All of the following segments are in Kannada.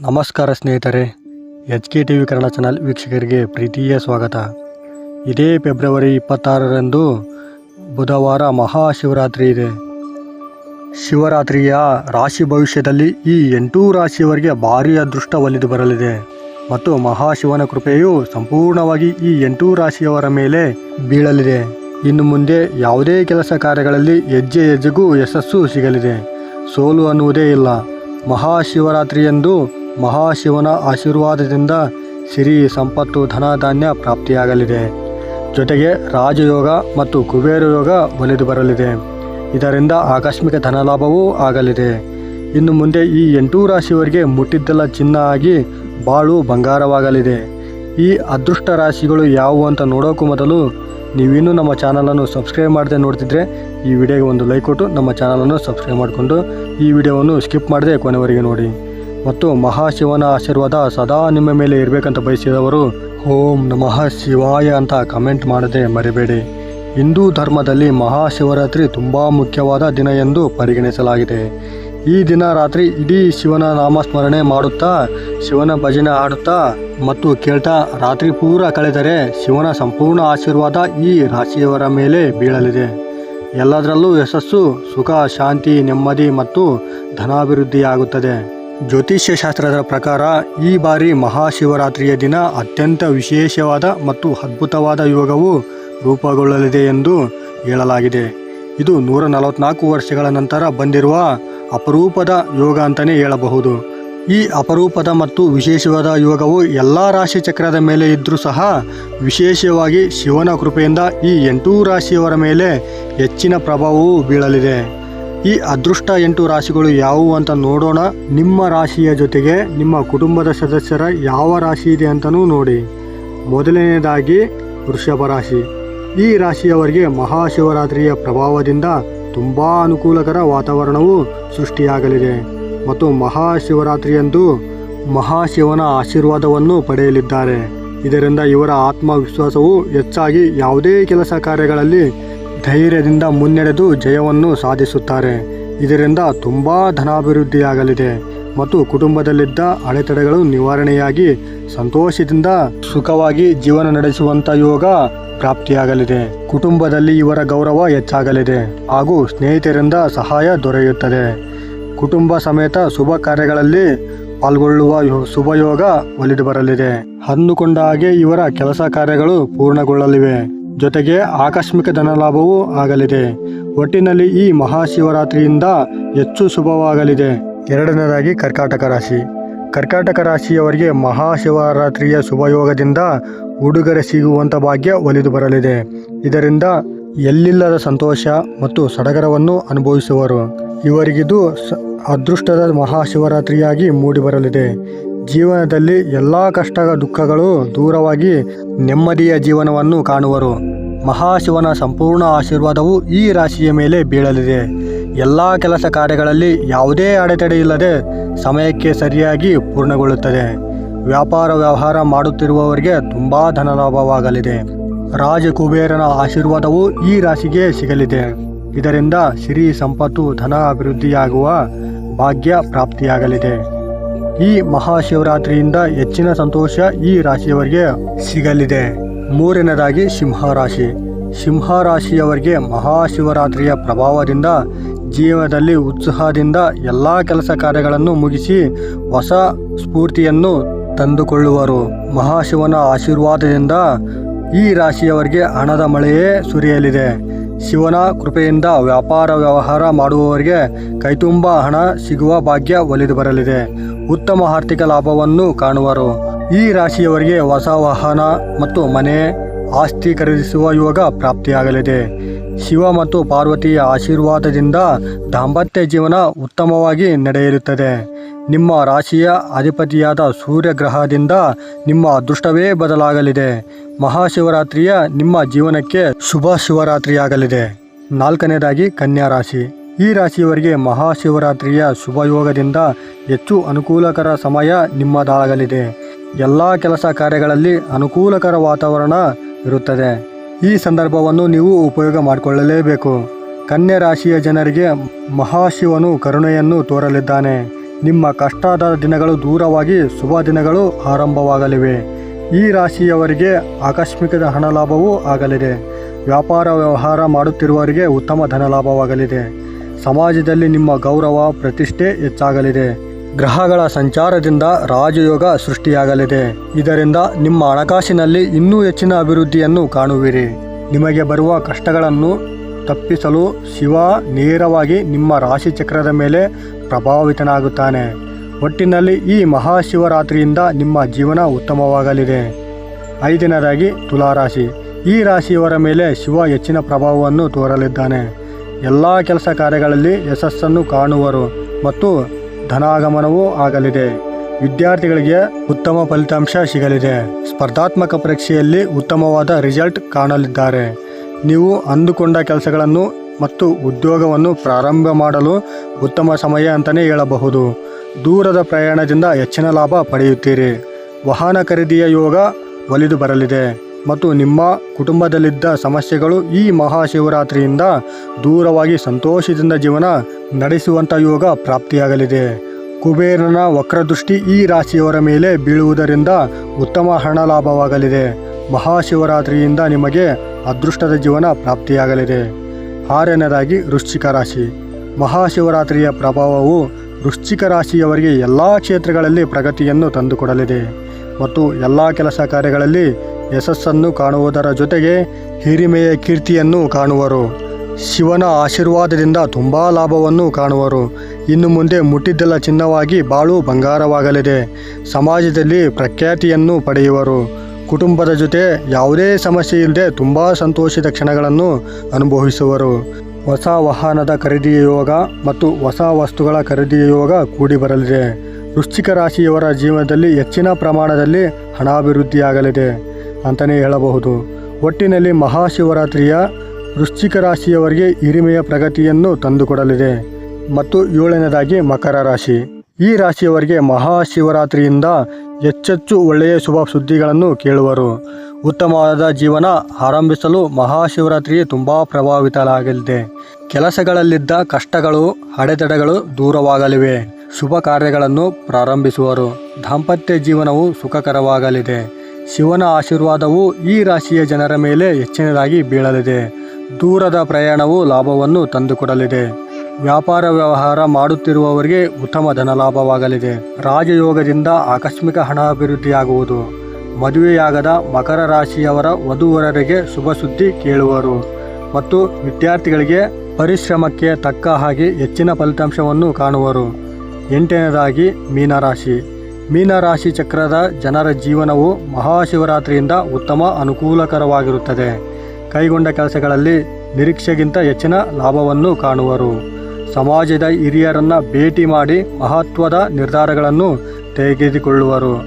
ನಮಸ್ಕಾರ ಸ್ನೇಹಿತರೆ H K T V Kannada channel ವೀಕ್ಷಕರಿಗೆ ಪ್ರೀತಿಯ ಸ್ವಾಗತ. ಇದೇ ಫೆಬ್ರವರಿ ಇಪ್ಪತ್ತಾರರಂದು ಬುಧವಾರ ಮಹಾಶಿವರಾತ್ರಿ ಇದೆ. ಶಿವರಾತ್ರಿಯ ರಾಶಿ ಭವಿಷ್ಯದಲ್ಲಿ ಈ ಎಂಟೂ ರಾಶಿಯವರಿಗೆ ಭಾರೀ ಅದೃಷ್ಟ ಒಲಿದು ಬರಲಿದೆ. ಮತ್ತು ಮಹಾಶಿವನ ಕೃಪೆಯು ಸಂಪೂರ್ಣವಾಗಿ ಈ ಎಂಟೂ ರಾಶಿಯವರ ಮೇಲೆ ಬೀಳಲಿದೆ. ಇನ್ನು ಮುಂದೆ ಯಾವುದೇ ಕೆಲಸ ಕಾರ್ಯಗಳಲ್ಲಿ ಹೆಜ್ಜೆ ಹೆಜ್ಜೆಗೂ ಯಶಸ್ಸು ಸಿಗಲಿದೆ. ಸೋಲು ಅನ್ನುವುದೇ ಇಲ್ಲ. ಮಹಾಶಿವರಾತ್ರಿಯಂದು ಮಹಾಶಿವನ ಆಶೀರ್ವಾದದಿಂದ ಸಿರಿ ಸಂಪತ್ತು ಧನ ಧಾನ್ಯ ಪ್ರಾಪ್ತಿಯಾಗಲಿದೆ. ಜೊತೆಗೆ ರಾಜಯೋಗ ಮತ್ತು ಕುಬೇರ ಯೋಗ ಒಲಿದು ಬರಲಿದೆ. ಇದರಿಂದ ಆಕಸ್ಮಿಕ ಧನಲಾಭವೂ ಆಗಲಿದೆ. ಇನ್ನು ಮುಂದೆ ಈ ಎಂಟೂ ರಾಶಿಯವರಿಗೆ ಮುಟ್ಟಿದ್ದೆಲ್ಲ ಚಿನ್ನ ಆಗಿ ಬಾಳು ಬಂಗಾರವಾಗಲಿದೆ. ಈ ಅದೃಷ್ಟ ರಾಶಿಗಳು ಯಾವುವು ಅಂತ ನೋಡೋಕ್ಕೂ ಮೊದಲು ನೀವಿನ್ನೂ ನಮ್ಮ ಚಾನಲನ್ನು ಸಬ್ಸ್ಕ್ರೈಬ್ ಮಾಡದೆ ನೋಡ್ತಿದ್ರೆ ಈ ವಿಡಿಯೋಗೆ ಒಂದು ಲೈಕ್ ಕೊಟ್ಟು ನಮ್ಮ ಚಾನಲನ್ನು ಸಬ್ಸ್ಕ್ರೈಬ್ ಮಾಡಿಕೊಂಡು ಈ ವಿಡಿಯೋವನ್ನು ಸ್ಕಿಪ್ ಮಾಡದೆ ಕೊನೆವರೆಗೆ ನೋಡಿ. ಮತ್ತು ಮಹಾಶಿವನ ಆಶೀರ್ವಾದ ಸದಾ ನಿಮ್ಮ ಮೇಲೆ ಇರಬೇಕಂತ ಬಯಸಿದವರು, ಓಂ ನಮಃ ಶಿವಾಯ ಅಂತ ಕಮೆಂಟ್ ಮಾಡದೆ ಮರಿಬೇಡಿ. ಹಿಂದೂ ಧರ್ಮದಲ್ಲಿ ಮಹಾಶಿವರಾತ್ರಿ ತುಂಬ ಮುಖ್ಯವಾದ ದಿನ ಎಂದು ಪರಿಗಣಿಸಲಾಗಿದೆ. ಈ ದಿನ ರಾತ್ರಿ ಇಡೀ ಶಿವನ ನಾಮಸ್ಮರಣೆ ಮಾಡುತ್ತಾ, ಶಿವನ ಭಜನೆ ಹಾಡುತ್ತಾ ಮತ್ತು ಕೇಳ್ತಾ ರಾತ್ರಿ ಪೂರ ಕಳೆದರೆ ಶಿವನ ಸಂಪೂರ್ಣ ಆಶೀರ್ವಾದ ಈ ರಾಶಿಯವರ ಮೇಲೆ ಬೀಳಲಿದೆ. ಎಲ್ಲದರಲ್ಲೂ ಯಶಸ್ಸು, ಸುಖ, ಶಾಂತಿ, ನೆಮ್ಮದಿ ಮತ್ತು ಧನಾಭಿವೃದ್ಧಿಯಾಗುತ್ತದೆ. ಜ್ಯೋತಿಷ್ಯ ಶಾಸ್ತ್ರದ ಪ್ರಕಾರ ಈ ಬಾರಿ ಮಹಾಶಿವರಾತ್ರಿಯ ದಿನ ಅತ್ಯಂತ ವಿಶೇಷವಾದ ಮತ್ತು ಅದ್ಭುತವಾದ ಯೋಗವು ರೂಪುಗೊಳ್ಳಲಿದೆ ಎಂದು ಹೇಳಲಾಗಿದೆ. ಇದು ನೂರ ನಲವತ್ನಾಲ್ಕು ವರ್ಷಗಳ ನಂತರ ಬಂದಿರುವ ಅಪರೂಪದ ಯೋಗ ಅಂತಲೇ ಹೇಳಬಹುದು. ಈ ಅಪರೂಪದ ಮತ್ತು ವಿಶೇಷವಾದ ಯೋಗವು ಎಲ್ಲ ರಾಶಿ ಚಕ್ರದ ಮೇಲೆ ಇದ್ದರೂ ಸಹ ವಿಶೇಷವಾಗಿ ಶಿವನ ಕೃಪೆಯಿಂದ ಈ ಎಂಟೂ ರಾಶಿಯವರ ಮೇಲೆ ಹೆಚ್ಚಿನ ಪ್ರಭಾವವು ಬೀಳಲಿದೆ. ಈ ಅದೃಷ್ಟ ಎಂಟು ರಾಶಿಗಳು ಯಾವುವು ಅಂತ ನೋಡೋಣ. ನಿಮ್ಮ ರಾಶಿಯ ಜೊತೆಗೆ ನಿಮ್ಮ ಕುಟುಂಬದ ಸದಸ್ಯರ ಯಾವ ರಾಶಿ ಇದೆ ಅಂತಲೂ ನೋಡಿ. ಮೊದಲನೆಯದಾಗಿ ವೃಷಭ ರಾಶಿ. ಈ ರಾಶಿಯವರಿಗೆ ಮಹಾಶಿವರಾತ್ರಿಯ ಪ್ರಭಾವದಿಂದ ತುಂಬ ಅನುಕೂಲಕರ ವಾತಾವರಣವು ಸೃಷ್ಟಿಯಾಗಲಿದೆ ಮತ್ತು ಮಹಾಶಿವರಾತ್ರಿಯಂದು ಮಹಾಶಿವನ ಆಶೀರ್ವಾದವನ್ನು ಪಡೆಯಲಿದ್ದಾರೆ. ಇದರಿಂದ ಇವರ ಆತ್ಮವಿಶ್ವಾಸವು ಹೆಚ್ಚಾಗಿ ಯಾವುದೇ ಕೆಲಸ ಕಾರ್ಯಗಳಲ್ಲಿ ಧೈರ್ಯದಿಂದ ಮುನ್ನಡೆದು ಜಯವನ್ನು ಸಾಧಿಸುತ್ತಾರೆ. ಇದರಿಂದ ತುಂಬ ಧನಾಭಿವೃದ್ಧಿಯಾಗಲಿದೆ. ಮತ್ತು ಕುಟುಂಬದಲ್ಲಿದ್ದ ಅಡೆತಡೆಗಳು ನಿವಾರಣೆಯಾಗಿ ಸಂತೋಷದಿಂದ ಸುಖವಾಗಿ ಜೀವನ ನಡೆಸುವಂಥ ಯೋಗ ಪ್ರಾಪ್ತಿಯಾಗಲಿದೆ. ಕುಟುಂಬದಲ್ಲಿ ಇವರ ಗೌರವ ಹೆಚ್ಚಾಗಲಿದೆ. ಹಾಗೂ ಸ್ನೇಹಿತರಿಂದ ಸಹಾಯ ದೊರೆಯುತ್ತದೆ. ಕುಟುಂಬ ಸಮೇತ ಶುಭ ಕಾರ್ಯಗಳಲ್ಲಿ ಪಾಲ್ಗೊಳ್ಳುವ ಶುಭಯೋಗ ಶುಭ ಯೋಗ ಒಲಿದು ಬರಲಿದೆ. ಅಂದುಕೊಂಡ ಹಾಗೆ ಇವರ ಕೆಲಸ ಕಾರ್ಯಗಳು ಪೂರ್ಣಗೊಳ್ಳಲಿವೆ. ಜೊತೆಗೆ ಆಕಸ್ಮಿಕ ಧನಲಾಭವೂ ಆಗಲಿದೆ. ಒಟ್ಟಿನಲ್ಲಿ ಈ ಮಹಾಶಿವರಾತ್ರಿಯಿಂದ ಹೆಚ್ಚು ಶುಭವಾಗಲಿದೆ. ಎರಡನೇದಾಗಿ ಕರ್ಕಾಟಕ ರಾಶಿ. ಕರ್ಕಾಟಕ ರಾಶಿಯವರಿಗೆ ಮಹಾಶಿವರಾತ್ರಿಯ ಶುಭಯೋಗದಿಂದ ಉಡುಗೊರೆ ಸಿಗುವಂಥ ಭಾಗ್ಯ ಒಲಿದು ಬರಲಿದೆ. ಇದರಿಂದ ಎಲ್ಲಿಲ್ಲದ ಸಂತೋಷ ಮತ್ತು ಸಡಗರವನ್ನು ಅನುಭವಿಸುವರು. ಇವರಿಗಿದು ಅದೃಷ್ಟದ ಮಹಾಶಿವರಾತ್ರಿಯಾಗಿ ಮೂಡಿಬರಲಿದೆ. ಜೀವನದಲ್ಲಿ ಎಲ್ಲ ಕಷ್ಟ ದುಃಖಗಳು ದೂರವಾಗಿ ನೆಮ್ಮದಿಯ ಜೀವನವನ್ನು ಕಾಣುವರು. ಮಹಾಶಿವನ ಸಂಪೂರ್ಣ ಆಶೀರ್ವಾದವು ಈ ರಾಶಿಯ ಮೇಲೆ ಬೀಳಲಿದೆ. ಎಲ್ಲ ಕೆಲಸ ಕಾರ್ಯಗಳಲ್ಲಿ ಯಾವುದೇ ಅಡೆತಡೆ ಇಲ್ಲದೆ ಸಮಯಕ್ಕೆ ಸರಿಯಾಗಿ ಪೂರ್ಣಗೊಳ್ಳುತ್ತದೆ. ವ್ಯಾಪಾರ ವ್ಯವಹಾರ ಮಾಡುತ್ತಿರುವವರಿಗೆ ತುಂಬ ಧನಲಾಭವಾಗಲಿದೆ ರಾಜಕುಬೇರನ ಆಶೀರ್ವಾದವು ಈ ರಾಶಿಗೆ ಸಿಗಲಿದೆ. ಇದರಿಂದ ಸಿರಿ ಸಂಪತ್ತು ಧನ ಅಭಿವೃದ್ಧಿಯಾಗುವ ಭಾಗ್ಯ ಪ್ರಾಪ್ತಿಯಾಗಲಿದೆ. ಈ ಮಹಾಶಿವರಾತ್ರಿಯಿಂದ ಹೆಚ್ಚಿನ ಸಂತೋಷ ಈ ರಾಶಿಯವರಿಗೆ ಸಿಗಲಿದೆ. ಮೂರನೇದಾಗಿ ಸಿಂಹರಾಶಿ. ಸಿಂಹರಾಶಿಯವರಿಗೆ ಮಹಾಶಿವರಾತ್ರಿಯ ಪ್ರಭಾವದಿಂದ, ಜೀವನದಲ್ಲಿ ಉತ್ಸಾಹದಿಂದ ಎಲ್ಲ ಕೆಲಸ ಕಾರ್ಯಗಳನ್ನು ಮುಗಿಸಿ ಹೊಸ ಸ್ಫೂರ್ತಿಯನ್ನು ತಂದುಕೊಳ್ಳುವರು. ಮಹಾಶಿವನ ಆಶೀರ್ವಾದದಿಂದ ಈ ರಾಶಿಯವರಿಗೆ ಹಣದ ಮಳೆಯೇ ಸುರಿಯಲಿದೆ. ಶಿವನ ಕೃಪೆಯಿಂದ ವ್ಯಾಪಾರ ವ್ಯವಹಾರ ಮಾಡುವವರಿಗೆ ಕೈತುಂಬ ಹಣ ಸಿಗುವ ಭಾಗ್ಯ ಒಲಿದು ಬರಲಿದೆ. ಉತ್ತಮ ಆರ್ಥಿಕ ಲಾಭವನ್ನು ಕಾಣುವರು. ಈ ರಾಶಿಯವರಿಗೆ ಹೊಸ ವಾಹನ ಮತ್ತು ಮನೆ ಆಸ್ತಿ ಖರೀದಿಸುವ ಯೋಗ ಪ್ರಾಪ್ತಿಯಾಗಲಿದೆ. ಶಿವ ಮತ್ತು ಪಾರ್ವತಿಯ ಆಶೀರ್ವಾದದಿಂದ ದಾಂಪತ್ಯ ಜೀವನ ಉತ್ತಮವಾಗಿ ನಡೆಯಿರುತ್ತದೆ ನಿಮ್ಮ ರಾಶಿಯ ಅಧಿಪತಿಯಾದ ಸೂರ್ಯಗ್ರಹದಿಂದ ನಿಮ್ಮ ಅದೃಷ್ಟವೇ ಬದಲಾಗಲಿದೆ. ಮಹಾಶಿವರಾತ್ರಿಯ ನಿಮ್ಮ ಜೀವನಕ್ಕೆ ಶುಭ ಶಿವರಾತ್ರಿಯಾಗಲಿದೆ. ನಾಲ್ಕನೇದಾಗಿ ಕನ್ಯಾ ರಾಶಿ. ಈ ರಾಶಿಯವರಿಗೆ ಮಹಾಶಿವರಾತ್ರಿಯ ಶುಭಯೋಗದಿಂದ ಹೆಚ್ಚು ಅನುಕೂಲಕರ ಸಮಯ ನಿಮ್ಮದಾಗಲಿದೆ. ಎಲ್ಲ ಕೆಲಸ ಕಾರ್ಯಗಳಲ್ಲಿ ಅನುಕೂಲಕರ ವಾತಾವರಣ ಇರುತ್ತದೆ. ಈ ಸಂದರ್ಭವನ್ನು ನೀವು ಉಪಯೋಗ ಮಾಡಿಕೊಳ್ಳಲೇಬೇಕು. ಕನ್ಯಾ ರಾಶಿಯ ಜನರಿಗೆ ಮಹಾಶಿವನು ಕರುಣೆಯನ್ನು ತೋರಲಿದ್ದಾನೆ. ನಿಮ್ಮ ಕಷ್ಟದ ದಿನಗಳು ದೂರವಾಗಿ ಶುಭ ದಿನಗಳು ಆರಂಭವಾಗಲಿವೆ. ಈ ರಾಶಿಯವರಿಗೆ ಆಕಸ್ಮಿಕ ಹಣ ಲಾಭವೂ ಆಗಲಿದೆ. ವ್ಯಾಪಾರ ವ್ಯವಹಾರ ಮಾಡುತ್ತಿರುವವರಿಗೆ ಉತ್ತಮ ಧನ ಲಾಭವಾಗಲಿದೆ. ಸಮಾಜದಲ್ಲಿ ನಿಮ್ಮ ಗೌರವ, ಪ್ರತಿಷ್ಠೆ ಹೆಚ್ಚಾಗಲಿದೆ. ಗ್ರಹಗಳ ಸಂಚಾರದಿಂದ ರಾಜಯೋಗ ಸೃಷ್ಟಿಯಾಗಲಿದೆ. ಇದರಿಂದ ನಿಮ್ಮ ಹಣಕಾಸಿನಲ್ಲಿ ಇನ್ನೂ ಹೆಚ್ಚಿನ ಅಭಿವೃದ್ಧಿಯನ್ನು ಕಾಣುವಿರಿ. ನಿಮಗೆ ಬರುವ ಕಷ್ಟಗಳನ್ನು ತಪ್ಪಿಸಲು ಶಿವ ನೇರವಾಗಿ ನಿಮ್ಮ ರಾಶಿ ಚಕ್ರದ ಮೇಲೆ ಪ್ರಭಾವಿತನಾಗುತ್ತಾನೆ. ಒಟ್ಟಿನಲ್ಲಿ ಈ ಮಹಾಶಿವರಾತ್ರಿಯಿಂದ ನಿಮ್ಮ ಜೀವನ ಉತ್ತಮವಾಗಲಿದೆ. ಐದನೇದಾಗಿ ತುಲಾರಾಶಿ. ಈ ರಾಶಿಯವರ ಮೇಲೆ ಶಿವ ಹೆಚ್ಚಿನ ಪ್ರಭಾವವನ್ನು ತೋರಲಿದ್ದಾನೆ. ಎಲ್ಲ ಕೆಲಸ ಕಾರ್ಯಗಳಲ್ಲಿ ಯಶಸ್ಸನ್ನು ಕಾಣುವರು ಮತ್ತು ಧನಾಗಮನವೂ ಆಗಲಿದೆ. ವಿದ್ಯಾರ್ಥಿಗಳಿಗೆ ಉತ್ತಮ ಫಲಿತಾಂಶ ಸಿಗಲಿದೆ. ಸ್ಪರ್ಧಾತ್ಮಕ ಪರೀಕ್ಷೆಯಲ್ಲಿ ಉತ್ತಮವಾದ ರಿಸಲ್ಟ್ ಕಾಣಲಿದ್ದಾರೆ. ನೀವು ಅಂದುಕೊಂಡ ಕೆಲಸಗಳನ್ನು ಮತ್ತು ಉದ್ಯೋಗವನ್ನು ಪ್ರಾರಂಭ ಮಾಡಲು ಉತ್ತಮ ಸಮಯ ಅಂತಲೇ ಹೇಳಬಹುದು. ದೂರದ ಪ್ರಯಾಣದಿಂದ ಹೆಚ್ಚಿನ ಲಾಭ ಪಡೆಯುತ್ತೀರಿ. ವಾಹನ ಖರೀದಿಯ ಯೋಗ ಒಲಿದು ಬರಲಿದೆ. ಮತ್ತು ನಿಮ್ಮ ಕುಟುಂಬದಲ್ಲಿದ್ದ ಸಮಸ್ಯೆಗಳು ಈ ಮಹಾಶಿವರಾತ್ರಿಯಿಂದ ದೂರವಾಗಿ ಸಂತೋಷದಿಂದ ಜೀವನ ನಡೆಸುವಂಥ ಯೋಗ ಪ್ರಾಪ್ತಿಯಾಗಲಿದೆ. ಕುಬೇರನ ವಕ್ರದೃಷ್ಟಿ ಈ ರಾಶಿಯವರ ಮೇಲೆ ಬೀಳುವುದರಿಂದ ಉತ್ತಮ ಹಣ ಲಾಭವಾಗಲಿದೆ. ಮಹಾಶಿವರಾತ್ರಿಯಿಂದ ನಿಮಗೆ ಅದೃಷ್ಟದ ಜೀವನ ಪ್ರಾಪ್ತಿಯಾಗಲಿದೆ. ಆರನೇದಾಗಿ ವೃಶ್ಚಿಕ ರಾಶಿ. ಮಹಾಶಿವರಾತ್ರಿಯ ಪ್ರಭಾವವು ವೃಶ್ಚಿಕ ರಾಶಿಯವರಿಗೆ ಎಲ್ಲ ಕ್ಷೇತ್ರಗಳಲ್ಲಿ ಪ್ರಗತಿಯನ್ನು ತಂದುಕೊಡಲಿದೆ. ಮತ್ತು ಎಲ್ಲ ಕೆಲಸ ಕಾರ್ಯಗಳಲ್ಲಿ ಯಶಸ್ಸನ್ನು ಕಾಣುವುದರ ಜೊತೆಗೆ ಹಿರಿಮೆಯ ಕೀರ್ತಿಯನ್ನು ಕಾಣುವರು. ಶಿವನ ಆಶೀರ್ವಾದದಿಂದ ತುಂಬ ಲಾಭವನ್ನು ಕಾಣುವರು. ಇನ್ನು ಮುಂದೆ ಮುಟ್ಟಿದ್ದೆಲ್ಲ ಚಿನ್ನವಾಗಿ ಬಾಳು ಬಂಗಾರವಾಗಲಿದೆ. ಸಮಾಜದಲ್ಲಿ ಪ್ರಖ್ಯಾತಿಯನ್ನು ಪಡೆಯುವರು. ಕುಟುಂಬದ ಜೊತೆ ಯಾವುದೇ ಸಮಸ್ಯೆ ಇಲ್ಲದೆ ತುಂಬ ಸಂತೋಷದ ಕ್ಷಣಗಳನ್ನು ಅನುಭವಿಸುವರು. ಹೊಸ ವಾಹನದ ಖರೀದಿಯ ಯೋಗ ಮತ್ತು ಹೊಸ ವಸ್ತುಗಳ ಖರೀದಿಯ ಯೋಗ ಕೂಡಿ ಬರಲಿದೆ. ವೃಶ್ಚಿಕ ರಾಶಿಯವರ ಜೀವನದಲ್ಲಿ ಹೆಚ್ಚಿನ ಪ್ರಮಾಣದಲ್ಲಿ ಹಣಾಭಿವೃದ್ಧಿಯಾಗಲಿದೆ. ಅಂತಲೇ ಹೇಳಬಹುದು. ಒಟ್ಟಿನಲ್ಲಿ ಮಹಾಶಿವರಾತ್ರಿಯ ವೃಶ್ಚಿಕ ರಾಶಿಯವರಿಗೆ ಹಿರಿಮೆಯ ಪ್ರಗತಿಯನ್ನು ತಂದುಕೊಡಲಿದೆ. ಮತ್ತು ಏಳನೇದಾಗಿ ಮಕರ ರಾಶಿ. ಈ ರಾಶಿಯವರಿಗೆ ಮಹಾಶಿವರಾತ್ರಿಯಿಂದ ಹೆಚ್ಚೆಚ್ಚು ಒಳ್ಳೆಯ ಶುಭ ಸುದ್ದಿಗಳನ್ನು ಕೇಳುವರು. ಉತ್ತಮವಾದ ಜೀವನ ಆರಂಭಿಸಲು ಮಹಾಶಿವರಾತ್ರಿ ತುಂಬ ಪ್ರಭಾವಿತಲಾಗಲಿದೆ ಕೆಲಸಗಳಲ್ಲಿದ್ದ ಕಷ್ಟಗಳು, ಅಡೆತಡೆಗಳು ದೂರವಾಗಲಿವೆ. ಶುಭ ಕಾರ್ಯಗಳನ್ನು ಪ್ರಾರಂಭಿಸುವರು. ದಾಂಪತ್ಯ ಜೀವನವು ಸುಖಕರವಾಗಲಿದೆ. ಶಿವನ ಆಶೀರ್ವಾದವು ಈ ರಾಶಿಯ ಜನರ ಮೇಲೆ ಹೆಚ್ಚಿನದಾಗಿ ಬೀಳಲಿದೆ. ದೂರದ ಪ್ರಯಾಣವು ಲಾಭವನ್ನು ತಂದುಕೊಡಲಿದೆ. ವ್ಯಾಪಾರ ವ್ಯವಹಾರ ಮಾಡುತ್ತಿರುವವರಿಗೆ ಉತ್ತಮ ಧನ ಲಾಭವಾಗಲಿದೆ ರಾಜಯೋಗದಿಂದ ಆಕಸ್ಮಿಕ ಹಣ ಅಭಿವೃದ್ಧಿಯಾಗುವುದು. ಮದುವೆಯಾಗದ ಮಕರ ರಾಶಿಯವರ ವಧುವರರಿಗೆ ಶುಭ ಸುದ್ದಿ ಕೇಳುವರು. ಮತ್ತು ವಿದ್ಯಾರ್ಥಿಗಳಿಗೆ ಪರಿಶ್ರಮಕ್ಕೆ ತಕ್ಕ ಹಾಗೆ ಹೆಚ್ಚಿನ ಫಲಿತಾಂಶವನ್ನು ಕಾಣುವರು. ಎಂಟನೇದಾಗಿ ಮೀನರಾಶಿ. ಮೀನರಾಶಿ ಚಕ್ರದ ಜನರ ಜೀವನವು ಮಹಾಶಿವರಾತ್ರಿಯಿಂದ ಉತ್ತಮ ಅನುಕೂಲಕರವಾಗಿರುತ್ತದೆ. ಕೈಗೊಂಡ ಕೆಲಸಗಳಲ್ಲಿ ನಿರೀಕ್ಷೆಗಿಂತ ಹೆಚ್ಚಿನ ಲಾಭವನ್ನು ಕಾಣುವರು. ಸಮಾಜದ ಹಿರಿಯರನ್ನು ಭೇಟಿ ಮಾಡಿ ಮಹತ್ವದ ನಿರ್ಧಾರಗಳನ್ನು ತೆಗೆದುಕೊಳ್ಳುವರು.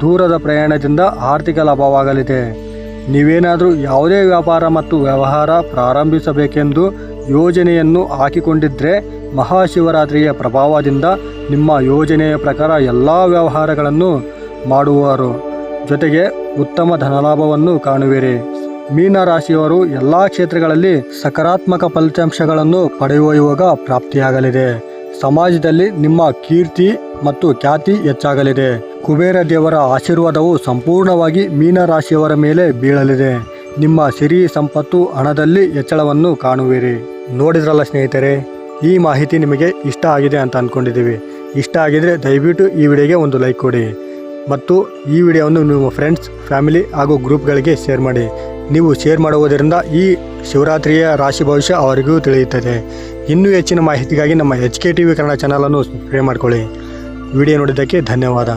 ದೂರದ ಪ್ರಯಾಣದಿಂದ ಆರ್ಥಿಕ ಲಾಭವಾಗಲಿದೆ. ನೀವೇನಾದರೂ ಯಾವುದೇ ವ್ಯಾಪಾರ ಮತ್ತು ವ್ಯವಹಾರ ಪ್ರಾರಂಭಿಸಬೇಕೆಂದು ಯೋಜನೆಯನ್ನು ಹಾಕಿಕೊಂಡಿದ್ದರೆ ಮಹಾಶಿವರಾತ್ರಿಯ ಪ್ರಭಾವದಿಂದ ನಿಮ್ಮ ಯೋಜನೆಯ ಪ್ರಕಾರ ಎಲ್ಲ ವ್ಯವಹಾರಗಳನ್ನು ಮಾಡುವರು. ಜೊತೆಗೆ ಉತ್ತಮ ಧನಲಾಭವನ್ನು ಕಾಣುವಿರಿ. ಮೀನ ರಾಶಿಯವರು ಎಲ್ಲ ಕ್ಷೇತ್ರಗಳಲ್ಲಿ ಸಕಾರಾತ್ಮಕ ಫಲಿತಾಂಶಗಳನ್ನು ಪಡೆಯುವ ಯೋಗ ಪ್ರಾಪ್ತಿಯಾಗಲಿದೆ. ಸಮಾಜದಲ್ಲಿ ನಿಮ್ಮ ಕೀರ್ತಿ ಮತ್ತು ಖ್ಯಾತಿ ಹೆಚ್ಚಾಗಲಿದೆ. ಕುಬೇರ ದೇವರ ಆಶೀರ್ವಾದವು ಸಂಪೂರ್ಣವಾಗಿ ಮೀನ ರಾಶಿಯವರ ಮೇಲೆ ಬೀಳಲಿದೆ. ನಿಮ್ಮ ಸಿರಿ ಸಂಪತ್ತು ಹಣದಲ್ಲಿ ಹೆಚ್ಚಳವನ್ನು ಕಾಣುವಿರಿ. ನೋಡಿದ್ರಲ್ಲ ಸ್ನೇಹಿತರೆ ಈ ಮಾಹಿತಿ ನಿಮಗೆ ಇಷ್ಟ ಆಗಿದೆ ಅಂತ ಅಂದ್ಕೊಂಡಿದ್ದೀವಿ ಇಷ್ಟ ಆಗಿದರೆ ದಯವಿಟ್ಟು ಈ ವಿಡಿಯೋಗೆ ಒಂದು ಲೈಕ್ ಕೊಡಿ. ಮತ್ತು ಈ ವಿಡಿಯೋವನ್ನು ನಿಮ್ಮ ಫ್ರೆಂಡ್ಸ್, ಫ್ಯಾಮಿಲಿ ಹಾಗೂ ಗ್ರೂಪ್ಗಳಿಗೆ ಶೇರ್ ಮಾಡಿ. ನೀವು ಶೇರ್ ಮಾಡುವುದರಿಂದ ಈ ಶಿವರಾತ್ರಿಯ ರಾಶಿ ಭವಿಷ್ಯ ಅವರಿಗೂ ತಿಳಿಯುತ್ತದೆ. ಇನ್ನೂ ಹೆಚ್ಚಿನ ಮಾಹಿತಿಗಾಗಿ ನಮ್ಮ H K T V Kannada ಚಾನಲನ್ನು ಸಬ್ಸ್ಕ್ರೈಬ್ ಮಾಡಿಕೊಳ್ಳಿ. ವಿಡಿಯೋ ನೋಡಿದ್ದಕ್ಕೆ ಧನ್ಯವಾದ.